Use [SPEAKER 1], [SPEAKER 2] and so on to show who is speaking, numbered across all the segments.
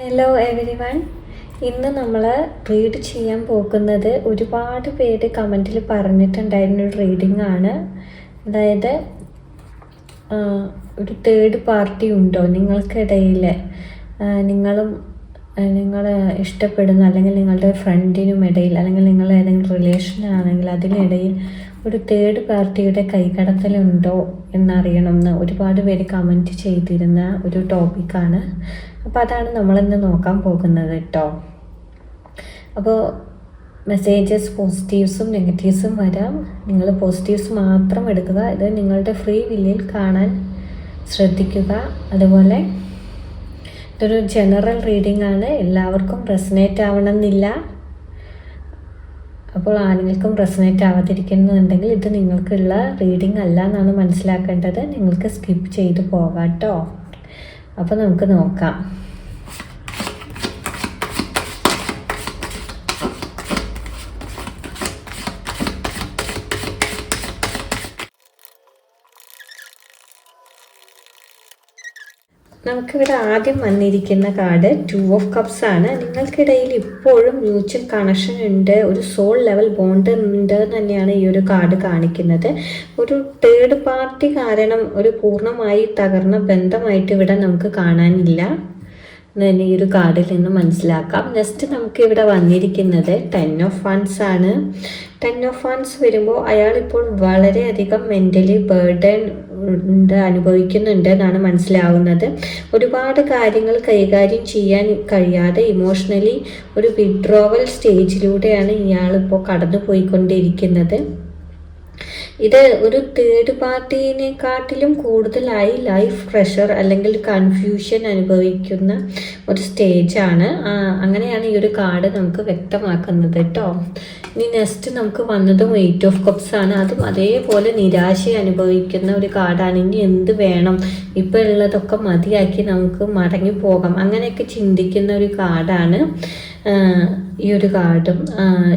[SPEAKER 1] Hello every one ഇന്ന് നമ്മൾ read ചെയ്യാൻ പോകുന്നത് ഒരുപാട് പേര് കമന്റിൽ പറഞ്ഞിട്ടുണ്ടായിരുന്ന ഒരു റീഡിംഗ് ആണ്. അതായത് ഒരു തേർഡ് പാർട്ടി ഉണ്ടോ നിങ്ങൾക്കിടയിൽ നിങ്ങളും നിങ്ങൾ ഇഷ്ടപ്പെടുന്ന അല്ലെങ്കിൽ നിങ്ങളുടെ ഫ്രണ്ടിനും ഇടയിൽ അല്ലെങ്കിൽ നിങ്ങൾ ഏതെങ്കിലും റിലേഷൻ ആണെങ്കിൽ അതിനിടയിൽ ഒരു തേർഡ് പാർട്ടിയുടെ കൈകടത്തലുണ്ടോ എന്നറിയണമെന്ന് ഒരുപാട് പേര് കമന്റ് ചെയ്തിരുന്ന ഒരു ടോപ്പിക്കാണ് അപ്പോൾ അതാണ് നമ്മളിന്ന് നോക്കാൻ പോകുന്നത് കേട്ടോ അപ്പോൾ മെസ്സേജസ് പോസിറ്റീവ്സും നെഗറ്റീവ്സും വരാം. നിങ്ങൾ പോസിറ്റീവ്സ് മാത്രം എടുക്കുക. ഇത് നിങ്ങളുടെ ഫ്രീ വില്ലിൽ കാണാൻ ശ്രദ്ധിക്കുക. അതുപോലെ ഇതൊരു ജനറൽ റീഡിംഗ് ആണ്. എല്ലാവർക്കും റെസനേറ്റ് ആവണമെന്നില്ല. അപ്പോൾ ആണുങ്ങൾക്കും റെസനേറ്റ് ആവാതിരിക്കുന്നുണ്ടെങ്കിൽ ഇത് നിങ്ങൾക്കുള്ള റീഡിംഗ് അല്ല എന്നാണ് മനസ്സിലാക്കേണ്ടത്. നിങ്ങൾക്ക് സ്കിപ്പ് ചെയ്ത് പോകാം കേട്ടോ അപ്പോൾ നമുക്ക് നോക്കാം. നമുക്കിവിടെ ആദ്യം വന്നിരിക്കുന്ന കാർഡ് ടു ഓഫ് കപ്സ് ആണ്. നിങ്ങൾക്കിടയിൽ ഇപ്പോഴും മ്യൂച്വൽ കണക്ഷൻ ഉണ്ട്. ഒരു സോൾ ലെവൽ ബോണ്ട് ഉണ്ട് തന്നെയാണ് ഈ ഒരു കാർഡ് കാണിക്കുന്നത്. ഒരു തേർഡ് പാർട്ടി കാരണം ഒരു പൂർണമായി തകർന്ന ബന്ധമായിട്ട് ഇവിടെ നമുക്ക് കാണാനില്ല. ഈ ഒരു കാർഡിൽ നിന്ന് മനസ്സിലാക്കാം. നെക്സ്റ്റ് നമുക്ക് ഇവിടെ വന്നിരിക്കുന്നത് ടെൻ ഓഫ് ഫൺസ് ആണ്. ടെൻ ഓഫ് ഫൺസ് വരുമ്പോൾ അയാൾ ഇപ്പോൾ വളരെയധികം മെന്റലി ബേർഡൻ ഉണ്ട് അനുഭവിക്കുന്നുണ്ട് എന്നാണ് മനസ്സിലാവുന്നത്. ഒരുപാട് കാര്യങ്ങൾ കൈകാര്യം ചെയ്യാൻ കഴിയാതെ ഇമോഷണലി ഒരു വിഡ്രോവൽ സ്റ്റേജിലൂടെയാണ് ഇയാൾ ഇപ്പോൾ കടന്നു പോയിക്കൊണ്ടിരിക്കുന്നത് ഇത് ഒരു തേർഡ് പാർട്ടീനെക്കാട്ടിലും കൂടുതലായി ലൈഫ് പ്രഷർ അല്ലെങ്കിൽ കൺഫ്യൂഷൻ അനുഭവിക്കുന്ന ഒരു സ്റ്റേജാണ് അങ്ങനെയാണ് ഈ ഒരു കാർഡ് നമുക്ക് വ്യക്തമാക്കുന്നത് കേട്ടോ. ഇനി നെക്സ്റ്റ് നമുക്ക് വന്നതും എയ്റ്റ് ഓഫ് കപ്സ് ആണ്. അതും അതേപോലെ നിരാശ അനുഭവിക്കുന്ന ഒരു കാർഡാണ് ഇനി എന്ത് വേണം? ഇപ്പോൾ ഉള്ളതൊക്കെ മതിയാക്കി നമുക്ക് മടങ്ങി പോകാം. അങ്ങനെയൊക്കെ ചിന്തിക്കുന്ന ഒരു കാർഡാണ് ഈ ഒരു കാർഡും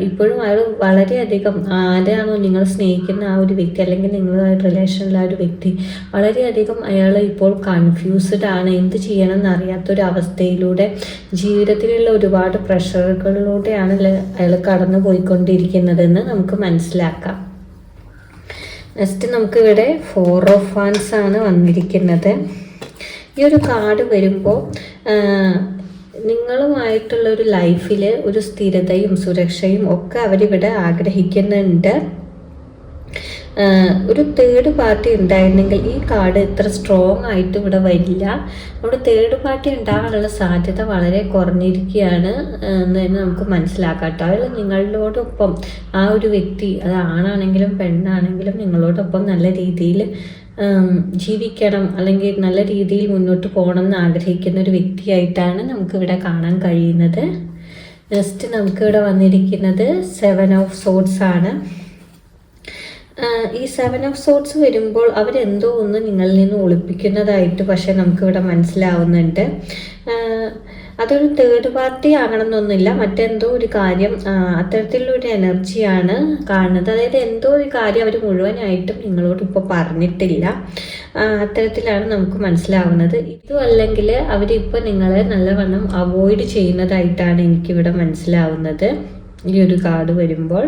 [SPEAKER 1] ഇപ്പോഴും അയാൾ വളരെയധികം ആരാണോ നിങ്ങൾ സ്നേഹിക്കുന്ന ആ ഒരു വ്യക്തി അല്ലെങ്കിൽ നിങ്ങളുമായിട്ട് റിലേഷനിലെ ആ ഒരു വ്യക്തി വളരെയധികം അയാൾ ഇപ്പോൾ കൺഫ്യൂസ്ഡ് ആണ്. എന്ത് ചെയ്യണം എന്നറിയാത്തൊരു അവസ്ഥയിലൂടെ ജീവിതത്തിലുള്ള ഒരുപാട് പ്രഷറുകളിലൂടെയാണ് അയാൾ കടന്നു പോയിക്കൊണ്ടിരിക്കുന്നതെന്ന് നമുക്ക് മനസ്സിലാക്കാം. നെക്സ്റ്റ് നമുക്കിവിടെ ഫോർ ഓഫ് ഫാൻസ് ആണ് വന്നിരിക്കുന്നത്. ഈ ഒരു കാർഡ് വരുമ്പോൾ നിങ്ങളുമായിട്ടുള്ള ഒരു ലൈഫിൽ ഒരു സ്ഥിരതയും സുരക്ഷയും ഒക്കെ അവരിവിടെ ആഗ്രഹിക്കുന്നുണ്ട്. ഒരു തേർഡ് പാർട്ടി ഉണ്ടായിരുന്നെങ്കിൽ ഈ കാർഡ് ഇത്ര സ്ട്രോങ് ആയിട്ട് ഇവിടെ വരില്ല. നമ്മുടെ തേർഡ് പാർട്ടി ഉണ്ടാകാനുള്ള സാധ്യത വളരെ കുറഞ്ഞിരിക്കുകയാണ് എന്ന് തന്നെ നമുക്ക് മനസ്സിലാക്കാം കേട്ടോ. അയാൾ നിങ്ങളോടൊപ്പം ആ ഒരു വ്യക്തി അത് ആണാണെങ്കിലും പെണ്ണാണെങ്കിലും നിങ്ങളോടൊപ്പം നല്ല രീതിയിൽ ജീവിക്കണം അല്ലെങ്കിൽ നല്ല രീതിയിൽ മുന്നോട്ട് പോകണം എന്ന് ആഗ്രഹിക്കുന്ന ഒരു വ്യക്തിയായിട്ടാണ് നമുക്കിവിടെ കാണാൻ കഴിയുന്നത്. നെക്സ്റ്റ് നമുക്കിവിടെ വന്നിരിക്കുന്നത് സെവൻ ഓഫ് സോഡ്സ് ആണ്. ഈ സെവൻ ഓഫ് സോഡ്സ് വരുമ്പോൾ അവരെന്തോ ഒന്ന് നിങ്ങളിൽ നിന്ന് ഒളിപ്പിക്കുന്നതായിട്ട് പക്ഷെ നമുക്കിവിടെ മനസ്സിലാവുന്നുണ്ട്. അതൊരു തേർഡ് പാർട്ടി ആകണമെന്നൊന്നുമില്ല. മറ്റെന്തോ ഒരു കാര്യം അത്തരത്തിലുള്ള ഒരു എനർജിയാണ് കാണുന്നത്. അതായത് എന്തോ ഒരു കാര്യം അവർ മുഴുവനായിട്ടും നിങ്ങളോട് ഇപ്പോൾ പറഞ്ഞിട്ടില്ല. അത്തരത്തിലാണ് നമുക്ക് മനസ്സിലാവുന്നത്. ഇതും അല്ലെങ്കിൽ അവരിപ്പോൾ നിങ്ങളെ നല്ലവണ്ണം അവോയ്ഡ് ചെയ്യുന്നതായിട്ടാണ് എനിക്കിവിടെ മനസ്സിലാവുന്നത്. ഈ ഒരു കാർഡ് വരുമ്പോൾ.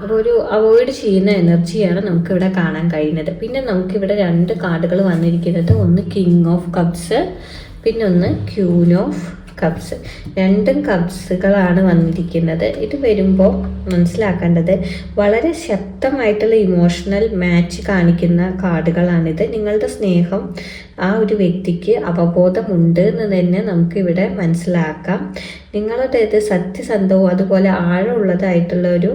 [SPEAKER 1] അപ്പോൾ ഒരു അവോയ്ഡ് ചെയ്യുന്ന എനർജിയാണ് നമുക്കിവിടെ കാണാൻ കഴിയുന്നത്. പിന്നെ നമുക്കിവിടെ രണ്ട് കാർഡുകൾ വന്നിരിക്കുന്നത്. ഒന്ന് കിങ് ഓഫ് കപ്സ് പിന്നെ ഒന്ന് ക്യൂൻ ഓഫ് കപ്സ്. രണ്ടും കപ്സുകളാണ് വന്നിരിക്കുന്നത്. ഇത് വരുമ്പോൾ മനസ്സിലാക്കേണ്ടത് വളരെ ശക്തമായിട്ടുള്ള ഇമോഷണൽ മാച്ച് കാണിക്കുന്ന കാർഡുകളാണിത്. നിങ്ങളുടെ സ്നേഹം ആ ഒരു വ്യക്തിക്ക് അവബോധമുണ്ട് എന്ന് തന്നെ നമുക്കിവിടെ മനസ്സിലാക്കാം. നിങ്ങളുടേത് സത്യസന്ധവും അതുപോലെ ആഴമുള്ളതായിട്ടുള്ള ഒരു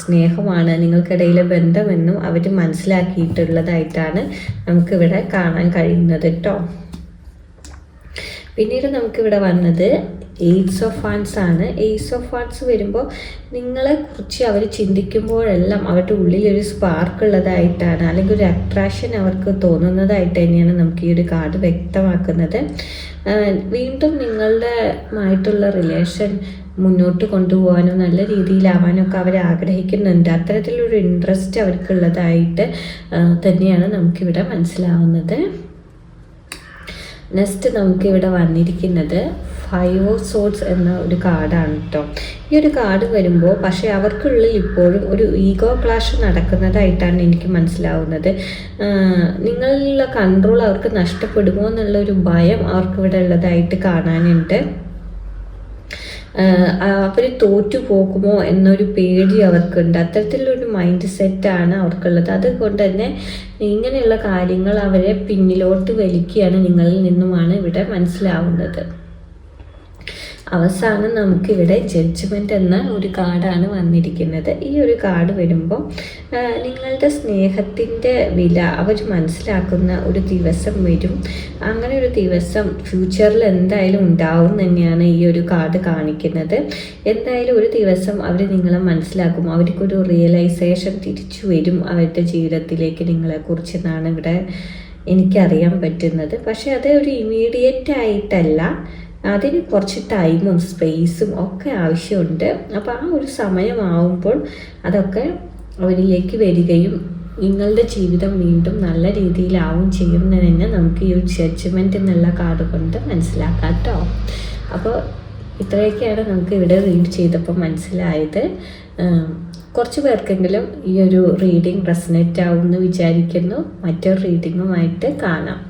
[SPEAKER 1] സ്നേഹമാണ് നിങ്ങൾക്കിടയിലെ ബന്ധമെന്നും അവർ മനസ്സിലാക്കിയിട്ടുള്ളതായിട്ടാണ് നമുക്കിവിടെ കാണാൻ കഴിയുന്നത് കേട്ടോ പിന്നീട് നമുക്കിവിടെ വന്നത് എയ്റ്റ്സ് ഓഫ് ഫാൻസ് ആണ്. എയ്റ്റ്സ് ഓഫ് ഫാൻസ് വരുമ്പോൾ നിങ്ങളെ നിങ്ങളെക്കുറിച്ച് അവർ ചിന്തിക്കുമ്പോഴെല്ലാം അവരുടെ ഉള്ളിലൊരു സ്പാർക്ക് ഉള്ളതായിട്ടാണ് അല്ലെങ്കിൽ ഒരു അട്രാക്ഷൻ അവർക്ക് തോന്നുന്നതായിട്ട് തന്നെയാണ് നമുക്ക് ഈ ഒരു കാർഡ് വ്യക്തമാക്കുന്നത്. വീണ്ടും നിങ്ങളുടെ ആയിട്ടുള്ള റിലേഷൻ മുന്നോട്ട് കൊണ്ടുപോകാനും നല്ല രീതിയിലാവാനും ഒക്കെ അവർ ആഗ്രഹിക്കുന്നുണ്ട്. അത്തരത്തിലൊരു ഇൻട്രസ്റ്റ് അവർക്കുള്ളതായിട്ട് തന്നെയാണ് നമുക്കിവിടെ മനസ്സിലാവുന്നത്. നെക്സ്റ്റ് നമുക്ക് ഇവിടെ വന്നിരിക്കുന്നത് ഫൈവ് ഓഫ് സോഡ്സ് എന്ന ഒരു കാർഡാണ് കേട്ടോ ഈ ഒരു കാർഡ് വരുമ്പോൾ പക്ഷേ അവർക്കുള്ളിൽ ഇപ്പോഴും ഒരു ഈഗോ ക്ലാഷ് നടക്കുന്നതായിട്ടാണ് എനിക്ക് മനസ്സിലാവുന്നത്. നിങ്ങളിലുള്ള കൺട്രോൾ അവർക്ക് നഷ്ടപ്പെടുമോ എന്നുള്ള ഒരു ഭയം അവർക്ക് ഇവിടെ ഉള്ളതായിട്ട് കാണാനുണ്ട്. അവർ തോറ്റു പോകുമോ എന്നൊരു പേടി അവർക്കുണ്ട്. അത്തരത്തിലൊരു മൈൻഡ് സെറ്റാണ് അവർക്കുള്ളത്. അതുകൊണ്ട് തന്നെ ഇങ്ങനെയുള്ള കാര്യങ്ങൾ അവരെ പിന്നിലോട്ട് വലിക്കുകയാണ് നിങ്ങളിൽ നിന്നുമാണ് ഇവിടെ മനസ്സിലാവുന്നത്. അവസാനം നമുക്കിവിടെ ജഡ്ജ്മെന്റ് എന്ന ഒരു കാർഡാണ് വന്നിരിക്കുന്നത്. ഈ ഒരു കാർഡ് വരുമ്പോൾ നിങ്ങളുടെ സ്നേഹത്തിന്റെ വില അവർ മനസ്സിലാക്കുന്ന ഒരു ദിവസം വരും. അങ്ങനെ ഒരു ദിവസം ഫ്യൂച്ചറിൽ എന്തായാലും ഉണ്ടാവും തന്നെയാണ് ഈ ഒരു കാർഡ് കാണിക്കുന്നത്. എന്തായാലും ഒരു ദിവസം അവർ നിങ്ങളെ മനസ്സിലാക്കും. അവർക്കൊരു റിയലൈസേഷൻ തിരിച്ചു വരും അവരുടെ ജീവിതത്തിലേക്ക് നിങ്ങളെക്കുറിച്ച് എന്നാണ് ഇവിടെ എനിക്കറിയാൻ പറ്റുന്നത്. പക്ഷേ അത് ഒരു ഇമീഡിയറ്റ് ആയിട്ടല്ല. അതിന് കുറച്ച് ടൈമും സ്പേസും ഒക്കെ ആവശ്യമുണ്ട്. അപ്പോൾ ആ ഒരു സമയമാവുമ്പോൾ അതൊക്കെ അവരിലേക്ക് വരികയും നിങ്ങളുടെ ജീവിതം വീണ്ടും നല്ല രീതിയിലാവും ചെയ്യുന്നതെന്ന് നമുക്ക് ഈ ഒരു ജഡ്ജ്മെന്റ് എന്നുള്ള കാർഡ് കൊണ്ട് മനസ്സിലാക്കാം കേട്ടോ. അപ്പോൾ ഇത്രയൊക്കെയാണ് നമുക്ക് ഇവിടെ റീഡ് ചെയ്തപ്പോൾ മനസ്സിലായത്. കുറച്ച് പേർക്കെങ്കിലും ഈ ഒരു റീഡിംഗ് റെസനേറ്റ് ആവും എന്ന് വിചാരിക്കുന്നു. മറ്റൊരു റീഡിങ്ങുമായിട്ട് കാണാം.